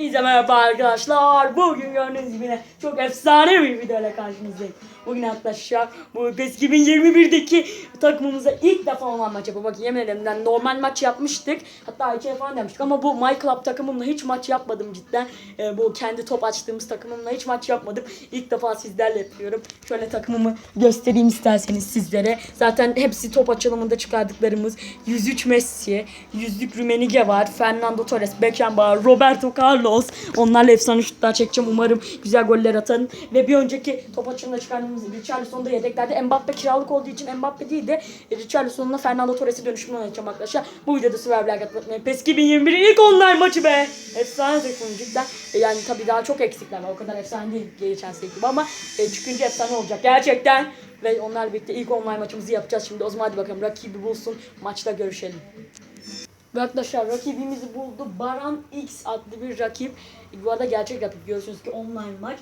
Hepinize merhaba arkadaşlar. Bugün gördüğünüz gibi çok efsane bir videoyla karşınızdayım. Bugün arkadaşlar bu PES 2021'deki takımımıza ilk defa olan maç yapıyor. Bakın yemin ederim ben normal maç yapmıştık. Hatta iki falan demiştik ama bu My Club takımımla hiç maç yapmadım cidden. Ee, bu kendi top açtığımız takımımla hiç maç yapmadım. İlk defa sizlerle yapıyorum. Şöyle takımımı göstereyim isterseniz sizlere. Zaten hepsi top açılımında çıkardıklarımız. 103 Messi, 100'lük Rumenige var, Fernando Torres, Beckenbauer, Roberto Carlos. Onlarla efsane şutlar çekeceğim. Umarım güzel goller atarım. Ve bir önceki top açılımında çıkardığımız Richarlison da yedeklerde. Mbappe kiralık olduğu için Mbappe değil de Richarlison'la Fernando Torres'i dönüşümünü oynayacağım arkadaşlar. Bu videoda süper atmayı unutmayın. PES 2021'in ilk online maçı be. Efsane takımım cidden. Yani tabii daha çok eksikler var. O kadar efsane değil geçen sene ama e, çıkınca efsane olacak. Gerçekten. Ve onlarla birlikte ilk online maçımızı yapacağız şimdi. O zaman hadi bakalım rakibi bulsun. Maçta görüşelim. Ve arkadaşlar rakibimizi buldu. Baran X adlı bir rakip. Bu arada gerçek rakip. Görüyorsunuz ki online maç.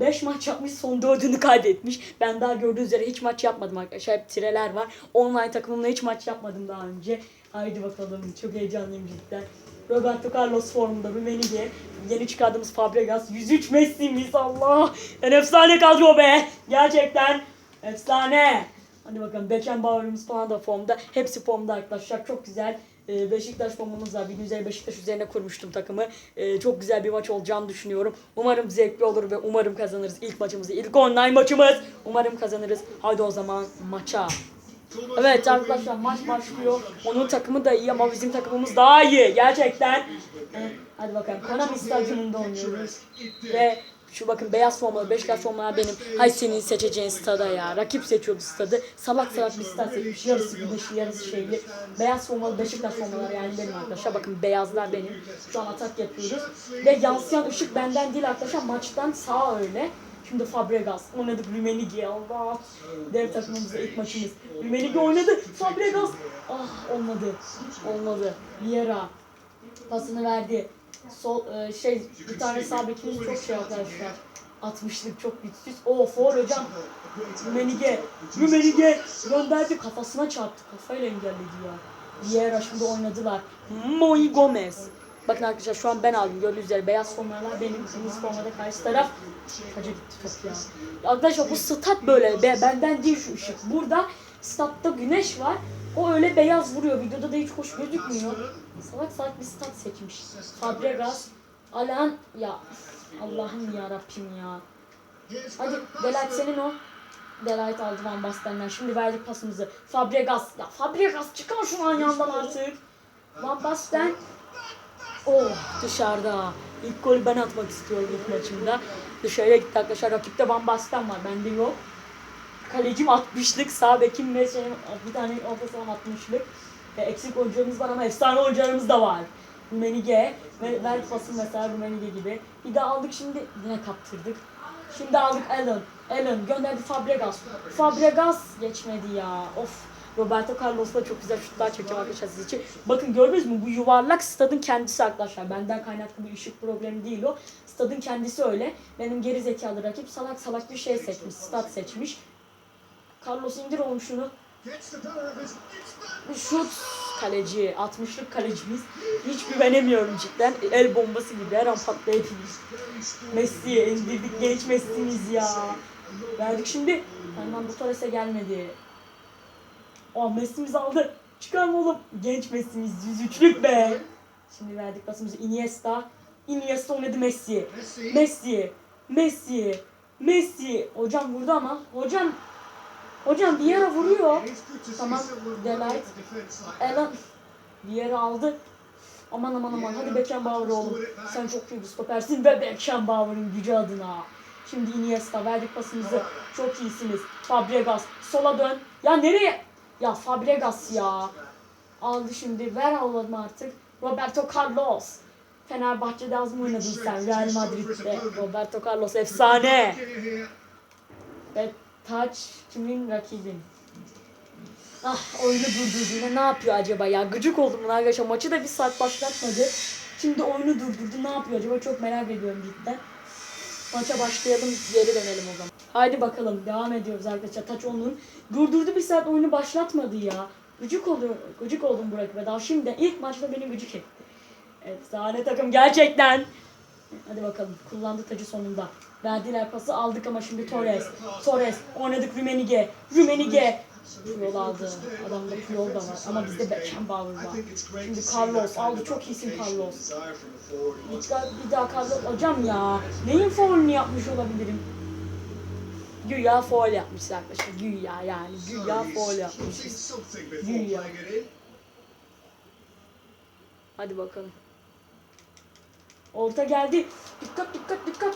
5 maç yapmış son 4'ünü kaydetmiş. Ben daha gördüğünüz üzere hiç maç yapmadım arkadaşlar. Hep tireler var. Online takımımla hiç maç yapmadım daha önce. Haydi bakalım. Çok heyecanlıyım cidden. Roberto Carlos formunda Rumenige. Yeni çıkardığımız Fabregas. 103 Messi'miz Allah. En efsane kadro be. Gerçekten efsane. Hadi bakalım Beckenbauer'ımız falan da formda. Hepsi formda arkadaşlar. Çok güzel. Ee, Beşiktaş formamız var. Bir güzel Beşiktaş üzerine kurmuştum takımı. Ee, çok güzel bir maç olacağını düşünüyorum. Umarım zevkli olur ve umarım kazanırız ilk maçımızı. ilk online maçımız. Umarım kazanırız. Haydi o zaman maça. Evet arkadaşlar maç başlıyor. Onun takımı da iyi ama bizim takımımız daha iyi. Gerçekten. Ee, hadi bakalım. Konami stadyumunda oynuyoruz. Ve şu bakın beyaz formalı Beşiktaş formalı benim. Hay senin seçeceğin stada ya. Rakip seçiyordu stadı. Salak salak bir stad seçmiş. Yarısı güneşli yarısı şeyli. Beyaz formalı Beşiktaş formaları yani benim arkadaşlar. Bakın beyazlar benim. Şu an atak yapıyoruz. Ve yansıyan ışık benden değil arkadaşlar. Maçtan sağ öyle. Şimdi Fabregas oynadık Rumenige Allah. Dev takımımızda ilk maçımız. Rumenige oynadı. Fabregas. Ah olmadı. Olmadı. Vieira pasını verdi. Sol e, şey bir tane sağ bekimiz çok şey arkadaşlar. 60'lık çok güçsüz. Oo foul hocam. Rumenige. Rumenige gönderdi kafasına çarptı. Kafayla engelledi ya. Vieira şimdi oynadılar. Moi Gomez. Bakın arkadaşlar şu an ben aldım. Gördüğünüz üzere beyaz formalar benim. Kırmızı formada karşı taraf. Kaca gitti top ya. Arkadaşlar bu stat böyle. Be, benden değil şu ışık. Burada statta güneş var. O öyle beyaz vuruyor. Videoda da hiç hoş gözükmüyor. Salak salak bir stat seçmiş. Fabregas. Alan ya. Allah'ım ya Rabbim ya. Hadi Delight senin o. Delight aldı Van Basten'den. Şimdi verdik pasımızı. Fabregas. Ya Fabregas çıkar şu an yandan artık. Van Basten. Oh dışarıda. İlk golü ben atmak istiyorum ilk maçımda. Dışarıya gitti arkadaşlar. Rakipte Van Basten var. Bende yok. Kalecim 60'lık. Sağ bekim ve şey, bir tane orta sahan 60'lık. E, eksik oyuncularımız var ama efsane oyuncularımız da var. Rumenige ve ver pasın mesela Rumenige gibi. Bir de aldık şimdi yine kaptırdık. Şimdi aldık Allen. Allen gönderdi Fabregas. Fabregas geçmedi ya. Of. Roberto Carlos'la çok güzel şutlar çekeceğim arkadaşlar siz için. Bakın gördünüz mü bu yuvarlak stadın kendisi arkadaşlar. Benden kaynaklı bir ışık problemi değil o. Stadın kendisi öyle. Benim geri zekalı rakip salak salak bir şey seçmiş. Stad seçmiş. Carlos indir oğlum şunu. Şut kaleci, 60'lık kalecimiz. Hiç güvenemiyorum cidden. El bombası gibi her an patlayabilir. Messi'ye indirdik genç Messi'miz ya. Verdik şimdi. Fernando Torres'e gelmedi. Aa Messi'miz aldı. Çıkarma oğlum. Genç Messi'miz 103'lük be. Şimdi verdik pasımızı Iniesta. Iniesta oynadı Messi. Messi. Messi. Messi. Hocam vurdu ama. Hocam Hocam bir yere vuruyor. Tamam. Delight. Alan bir yere aldı. Aman aman aman. Hadi Beckenbauer oğlum. Sen çok iyi bir stopersin ve Beckenbauer'ın gücü adına. Şimdi Iniesta verdik pasımızı. Çok iyisiniz. Fabregas sola dön. Ya nereye? Ya Fabregas ya. Aldı şimdi. Ver alalım artık. Roberto Carlos. Fenerbahçe'de az mı oynadın sen? Real Madrid'de. Roberto Carlos efsane. Ve taç kimin rakibin? Ah oyunu durdurdu. Yine ne yapıyor acaba ya? Gıcık oldum buna arkadaşlar. Maçı da bir saat başlatmadı. Şimdi oyunu durdurdu. Ne yapıyor acaba? Çok merak ediyorum cidden. Maça başlayalım. Geri dönelim o zaman. Haydi bakalım. Devam ediyoruz arkadaşlar. Taç onun. Durdurdu bir saat oyunu başlatmadı ya. Gıcık oluyor. Gıcık oldum bu rakibe. Daha şimdi ilk maçta beni gıcık etti. Evet sahne takım gerçekten. Hadi bakalım. Kullandı tacı sonunda. Verdiler pası aldık ama şimdi Torres. Torres. Oynadık Rümenige. Rümenige. Puyol aldı. Adamda Puyol da var. Ama bizde Beckenbauer var. Şimdi Carlos aldı. Çok iyisin Carlos. Bir daha, bir daha Carlos. Hocam ya. Neyin faulünü yapmış olabilirim? Güya faul yapmışlar arkadaşlar. Güya yani. Güya faul yapmışız. Güya. Hadi bakalım. Orta geldi. Dikkat dikkat dikkat.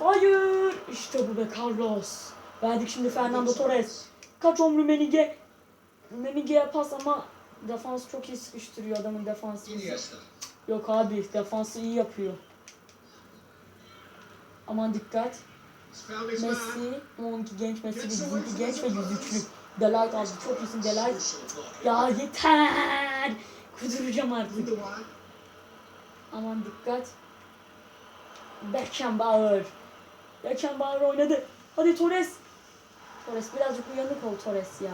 Hayır. İşte bu be Carlos. Verdik şimdi Fernando Torres. Kaç omru Menige. Menige'ye pas ama defans çok iyi sıkıştırıyor adamın defansı. Yok abi defansı iyi yapıyor. Aman dikkat. Messi, 12 genç Messi, bizimki genç ve 103'lük. Delight aldı. Çok iyisin Delight. Ya yeter. Kuduracağım artık. Aman dikkat. Beckenbauer. Beckenbauer oynadı. Hadi Torres. Torres birazcık uyanık ol Torres ya.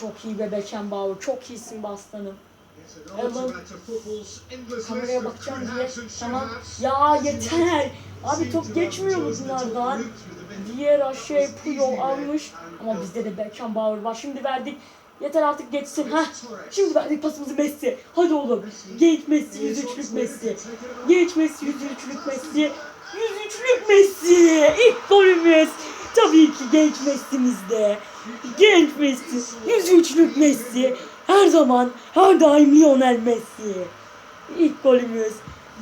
Çok iyi be Beckenbauer. Çok iyisin Baslanım. Kameraya bakacağım diye. Tamam. Ya yeter. Abi top geçmiyor mu bunlardan? Diğer şey Puyol almış. Ama bizde de Beckenbauer var. Şimdi verdik. Yeter artık geçsin. ha. Şimdi verdik pasımızı Messi. Hadi oğlum. Genç Messi, 103'lük Messi. Genç Messi, 103'lük Messi. 103'lük Messi. İlk golümüz. Tabii ki genç Messi'mizde. Genç Messi, 103'lük Messi. Her zaman, her daim Lionel Messi. İlk golümüz.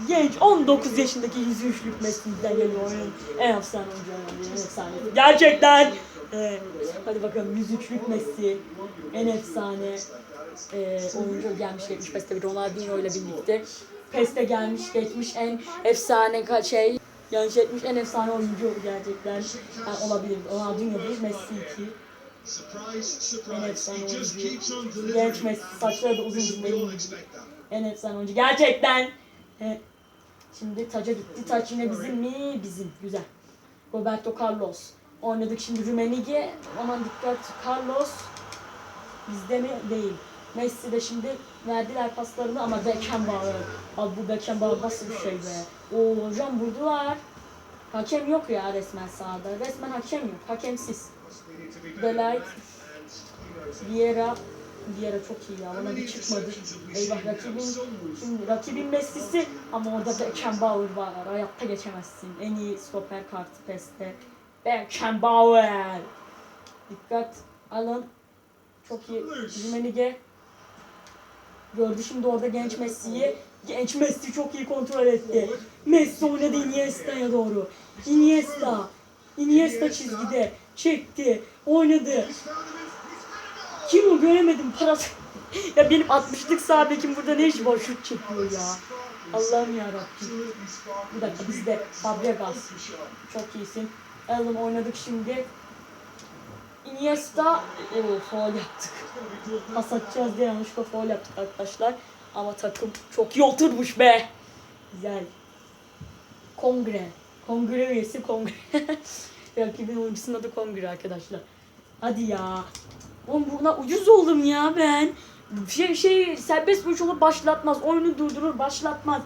Genç 19 yaşındaki 103'lük Messi'den geliyor en efsane oyuncu. Gerçekten. Ee, hadi bakalım 103'lük Messi en efsane e, oyuncu gelmiş geçmiş PES'te bir Ronaldinho ile birlikte. PES'te gelmiş geçmiş en efsane şey yanlış etmiş en efsane oyuncu gerçekten yani olabilir. Ronaldinho değil Messi 2. En efsane oyuncu. Genç Messi saçları da uzun benim en efsane oyuncu. Gerçekten. He. Şimdi taca gitti. Taç yine bizim mi? Bizim. Güzel. Roberto Carlos. Oynadık şimdi Rumenige. Aman dikkat. Carlos. Bizde mi? Değil. Messi de şimdi verdiler paslarını ama Beckenbauer. Abi bu Beckenbauer nasıl bir şey be? Oo hocam vurdular. Hakem yok ya resmen sahada. Resmen hakem yok. Hakemsiz. Delight. Vieira. Vieira çok iyi ya. Ona bir çıkmadı. Eyvah rakibin şimdi rakibin Messi'si ama orada Beckenbauer var. Hayatta geçemezsin. En iyi stoper kartı PES'te. Beckenbauer. Dikkat alın. Çok iyi. Rumenige. Gördü şimdi orada genç Messi'yi. Genç Messi çok iyi kontrol etti. Messi oynadı Iniesta'ya doğru. Iniesta. Iniesta çizgide. Çekti. Oynadı. Kim o göremedim parası. ya benim 60'lık sağ bekim burada ne iş var şut çekiyor ya. Allah'ım yarabbim. Bir dakika bizde Fabregas. Çok iyisin. Alan oynadık şimdi. Iniesta. Oo faul yaptık. Pas atacağız diye yanlışlıkla faul yaptık arkadaşlar. Ama takım çok iyi oturmuş be. Güzel. Kongre. Kongre üyesi kongre. Rakibin oyuncusunun adı kongre arkadaşlar. Hadi ya. Oğlum buna ucuz oldum ya ben. Şey, şey serbest vuruş olup başlatmaz. Oyunu durdurur başlatmaz.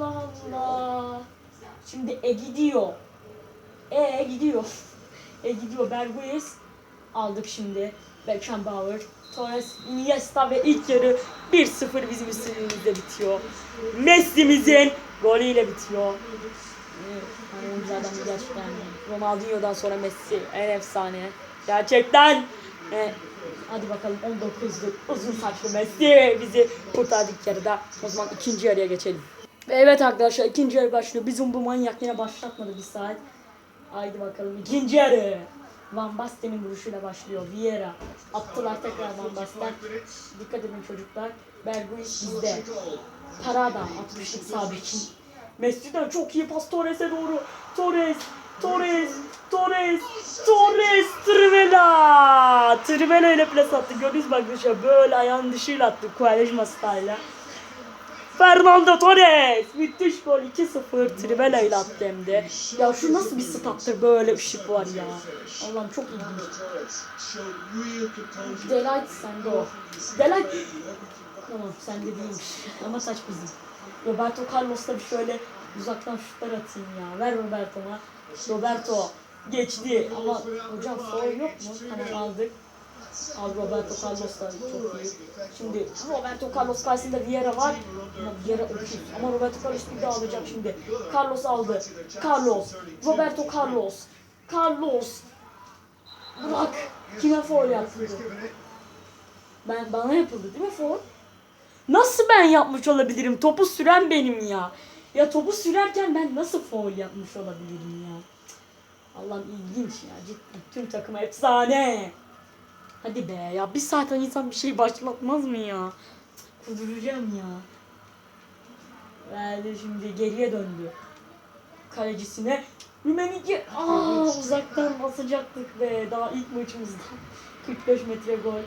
Allah Allah. Şimdi E gidiyor. E gidiyor. E gidiyor. Berguez aldık şimdi. Beckenbauer, Torres, Iniesta ve ilk yarı 1-0 bizim üstünlüğümüzde bitiyor. Messi'mizin golüyle bitiyor. Oyunculardan bir gerçekten Ronaldinho'dan sonra Messi en efsane. Gerçekten. Ee, hadi bakalım 19'luk uzun saçlı Messi bizi kurtardı ilk yarıda. O zaman ikinci yarıya geçelim. Ve evet arkadaşlar ikinci yarı başlıyor. Bizim bu manyak yine başlatmadı bir saat. Haydi bakalım ikinci yarı. Van Basten'in vuruşuyla başlıyor. Vieira. Attılar tekrar Van Basten. Dikkat edin çocuklar. Berguis bizde. Parada 60'lık sabit. Messi'den çok iyi pas Torres'e doğru. Torres, Torres, Torres, Torres, Trivela. Trivela ile plas attı. Gördünüz mü arkadaşlar böyle ayağın dışıyla attı Quaresma style'la. Fernando Torres. Müthiş gol 2-0 Trivela ile attı de. Ya şu nasıl bir stattır böyle ışık var ya. Allah'ım çok ilginç. Delight sende o. Delight. Tamam sen de değilmiş. Ama saç bizim. Roberto Carlos'la bir şöyle uzaktan şutlar atayım ya. Ver Roberto'ma. Roberto geçti ama hocam foul yok mu? Tamam aldık. Al Roberto Carlos da çok iyi. Şimdi Roberto Carlos karşısında Vieira var. Ama Vieira öküz. Ama Roberto Carlos bir daha alacak şimdi. Carlos aldı. Carlos. Roberto Carlos. Carlos. Bırak. Kime foul yaptı? Ben bana yapıldı değil mi foul? Nasıl ben yapmış olabilirim? Topu süren benim ya. Ya topu sürerken ben nasıl foul yapmış olabilirim ya? Allah'ım ilginç ya. Cidden tüm takım efsane. Hadi be ya bir saatten insan bir şey başlatmaz mı ya? Kuduracağım ya. Verdi şimdi geriye döndü. Kalecisine. Rümeniki aa uzaktan basacaktık be daha ilk maçımızda. 45 metre gol.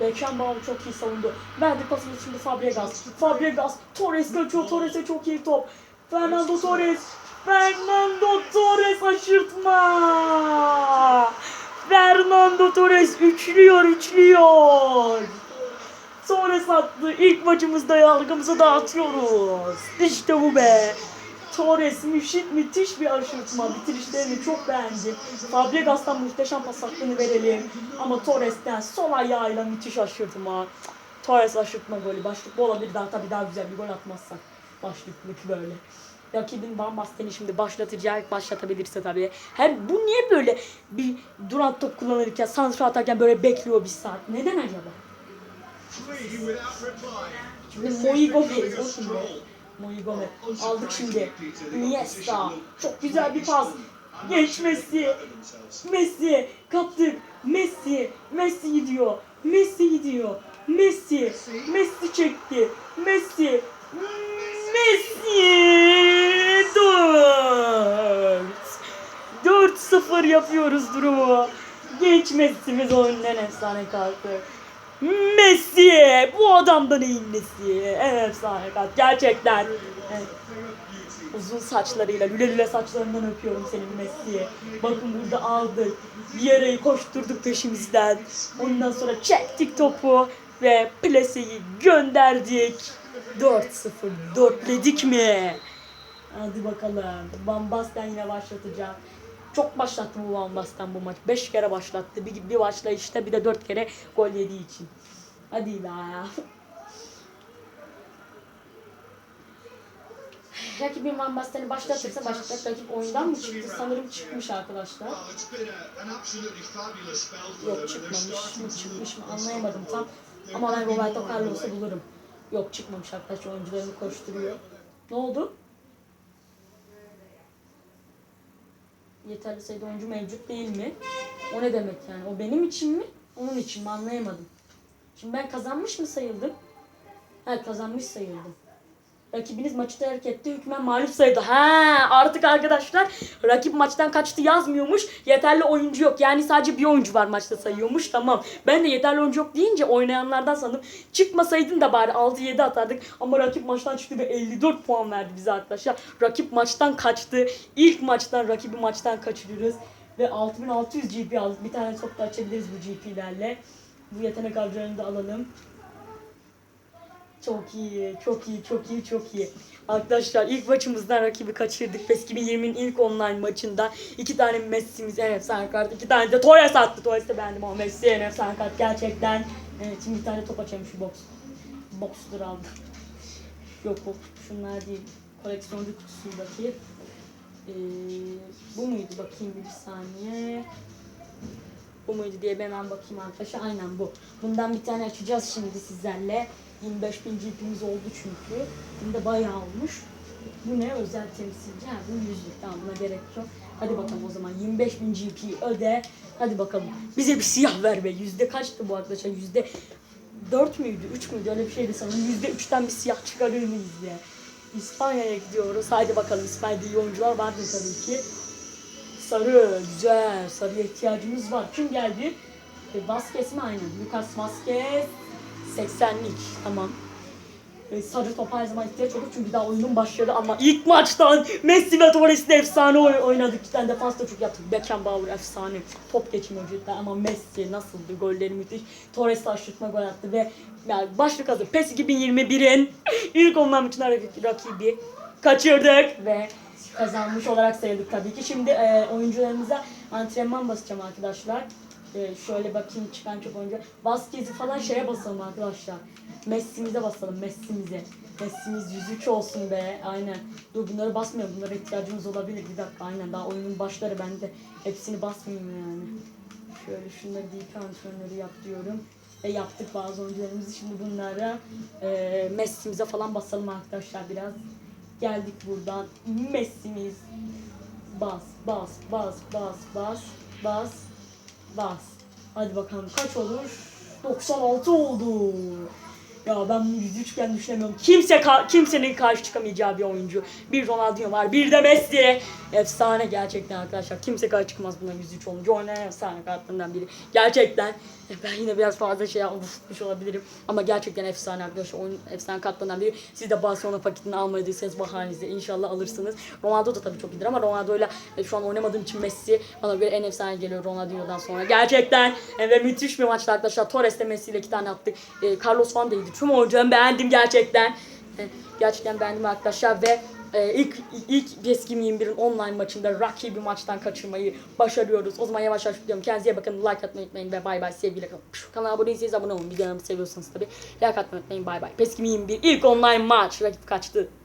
Beckenbauer çok iyi savundu. Verdi pasını şimdi Fabregas. Fabregas. Torres kaçıyor. Torres'e çok iyi top. Fernando Torres. Fernando Torres aşırtma. Fernando Torres üçlüyor üçlüyor. Torres attı. İlk maçımızda yargımızı dağıtıyoruz. İşte bu be. Torres müthiş, müthiş bir aşırtma. Bitirişlerini çok beğendim. Fabregas'tan muhteşem pas hakkını verelim. Ama Torres'ten sol ayağıyla müthiş aşırtma. Torres aşırtma golü. Başlıklı olabilir daha tabii daha güzel bir gol atmazsak. Başlıklık böyle. Rakibin Van Basten'i şimdi başlatacak, başlatabilirse tabii. Hem bu niye böyle bir duran top kullanırken, santra atarken böyle bekliyor bir saat? Neden acaba? Şimdi Moi Gomez, o şimdi. Moi Gomez. Aldık şimdi. Iniesta. Çok güzel bir pas. Genç Messi. Messi. Kaptık. Messi. Messi gidiyor. Messi gidiyor. Messi. Messi çekti. Messi. Messi. 4. 4-0 yapıyoruz durumu. Genç Messi'miz oyundan efsane kalktı. Messi! Bu adamda neyin nesi? En efsane kart. Gerçekten. Uzun saçlarıyla, lüle lüle saçlarından öpüyorum senin Messi'ye. Bakın burada aldık. Vieira'yı koşturduk peşimizden. Ondan sonra çektik topu ve plaseyi gönderdik. 4-0. Dörtledik mi? Hadi bakalım. Van Basten yine başlatacağım. Çok başlattı bu Van Basten bu maç. 5 kere başlattı. Bir, bir başlayışta bir de 4 kere gol yediği için. Hadi la ya. Rakibin Van Basten'i başlatırsa başlatacak. Rakip oyundan mı çıktı? Sanırım çıkmış arkadaşlar. Yok çıkmamış mı çıkmış mı anlayamadım tam. Ama ben Roberto Carlos'u bulurum. Yok çıkmamış arkadaşlar oyuncularını koşturuyor. Ne oldu? Yeterli sayıda oyuncu mevcut değil mi? O ne demek yani? O benim için mi? Onun için mi? Anlayamadım. Şimdi ben kazanmış mı sayıldım? Ha kazanmış sayıldım. Rakibiniz maçı terk etti. Hükmen mağlup sayıldı. Ha artık arkadaşlar rakip maçtan kaçtı yazmıyormuş. Yeterli oyuncu yok. Yani sadece bir oyuncu var maçta sayıyormuş. Tamam. Ben de yeterli oyuncu yok deyince oynayanlardan sandım. Çıkmasaydın da bari 6-7 atardık. Ama rakip maçtan çıktı ve 54 puan verdi bize arkadaşlar. Rakip maçtan kaçtı. İlk maçtan rakibi maçtan kaçırıyoruz. Ve 6600 GP aldık. Bir tane top da açabiliriz bu GP'lerle. Bu yetenek harclarını da alalım. Çok iyi, çok iyi, çok iyi, çok iyi. Arkadaşlar ilk maçımızdan rakibi kaçırdık. PES 2020'nin ilk online maçında iki tane Messi'miz en efsane kart, iki tane de Torres attı. Torres de beğendim ama Messi en efsane kart gerçekten. Evet şimdi bir tane top açalım şu box. Box'tur aldım. Yok yok şunlar değil. Koleksiyoncu kutusundaki. Ee, bu muydu bakayım bir saniye. Bu muydu diye bir hemen bakayım arkadaşlar. Aynen bu. Bundan bir tane açacağız şimdi sizlerle. 25 bin GP'miz oldu çünkü. De bayağı olmuş. Bu ne? Özel temsilci. Ha bu yüzlük. Tamam buna gerek yok. Hadi bakalım o zaman. 25 bin GP öde. Hadi bakalım. Bize bir siyah ver be. Yüzde kaçtı bu arkadaşlar? Yüzde 4 müydü? 3 müydü? Öyle bir şeydi sanırım. Yüzde 3'ten bir siyah çıkarır mıyız ya? İspanya'ya gidiyoruz. Haydi bakalım. İspanya'da iyi oyuncular vardır tabii ki. Sarı, güzel. Sarıya ihtiyacımız var. Kim geldi? E, Vasquez mi? Aynen. Lucas Vasquez. 80'lik. Tamam. e, sarı topa her zaman ihtiyaç olur çünkü daha oyunun başladı ama ilk maçtan Messi ve Torres'le efsane oy- oynadık. İki tane defans da çok yaptık. Beckenbauer efsane top geçmiyor cidden ama Messi nasıldı golleri müthiş. Torres aşırtma gol attı ve yani başlık hazır. PES 2021'in ilk online maçın rakibi kaçırdık ve kazanmış olarak sayıldık tabii ki. Şimdi e, oyuncularımıza antrenman basacağım arkadaşlar. E, şöyle bakayım çıkan çok oyuncu. Vasquez'i falan şeye basalım arkadaşlar. Messi'mize basalım Messi'mize. Messi'miz 103 olsun be aynen. Dur bunları basmayalım bunlara ihtiyacımız olabilir bir dakika aynen daha oyunun başları ben de hepsini basmayayım yani. Şöyle şunları DP antrenörü yap diyorum. Ve yaptık bazı oyuncularımızı şimdi bunlara e, Messi'mize falan basalım arkadaşlar biraz. Geldik buradan. Messi'miz. Bas, bas, bas, bas, bas, bas, bas. Hadi bakalım kaç olur? 96 oldu. Ya ben bunu 103 iken düşünemiyorum. Kimse ka- kimsenin karşı çıkamayacağı bir oyuncu. Bir Ronaldinho var, bir de Messi. Efsane gerçekten arkadaşlar. Kimse karşı çıkmaz buna 103 olunca. Oynayan efsane kartlarından biri. Gerçekten e, ben yine biraz fazla şey yapmış olabilirim. Ama gerçekten efsane arkadaşlar. Oyun efsane kartlarından biri. Siz de Barcelona paketini almadıysanız bahanenizle inşallah alırsınız. Ronaldo da tabii çok iyidir ama Ronaldo'yla e, şu an oynamadığım için Messi bana göre en efsane geliyor Ronaldinho'dan sonra. Gerçekten e, ve müthiş bir maçtı arkadaşlar. Torres'le Messi ile iki tane attık. Carlos Van da iyiydi. Tüm oyuncularını beğendim gerçekten. Gerçekten beğendim arkadaşlar ve e, ilk ilk PES 21'in online maçında rakibi maçtan kaçırmayı başarıyoruz. O zaman yavaş yavaş gidiyorum. Kendinize bakın. Like atmayı unutmayın ve bay bay sevgiyle kalın. Kanala abone değilseniz abone olun. Videolarımı seviyorsanız tabii. Like atmayı unutmayın. Bay bay. PES 21 ilk online maç. Rakip kaçtı.